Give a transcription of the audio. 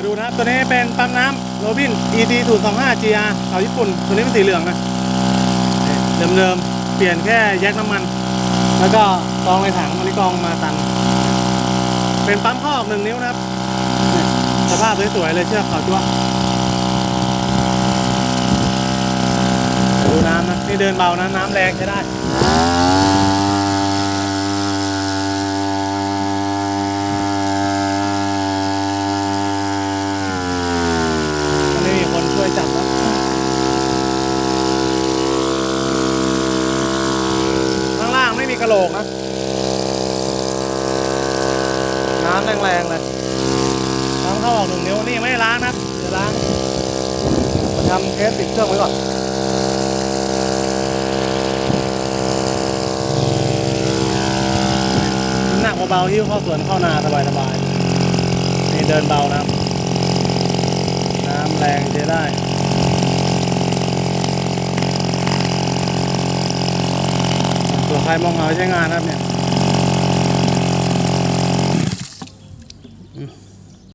มาดูนะครับ ตัวนี้เป็นปั๊มน้ำโรบิน ED 0 2 5 GR เอาญี่ปุ่น ตัวนี้เป็นสีเหลืองนะเดิมๆเปลี่ยนแค่แยกน้ำมัน แล้วก็กองในถังอันนี้กรองมาตัน เป็นปั๊มข้อออกหนึ่งนิ้วนะครับนี่สภาพสวยๆเลยเชือกขาวจั๊วะดูน้ำนะ นี่เดินเบานะ น้ำแรงใช้ได้ ไม่มีคนช่วย จับนะข้างล่างไม่มีกระโหลกนะ น้ำแรงๆเลยน้ำเข้าออกหนึ่งนิ้วนี่ยังไม่ได้ล้างนะเดี๋ยวล้างทำเคสติดเครื่องไว้ก่อนหนักเบาๆหิ้วเข้าสวนเข้านาสบายๆนี่เดินเบานะครับ น้ำแรงใช้ได้ ตัวใครมองเหาใช้งานครับเนี่ย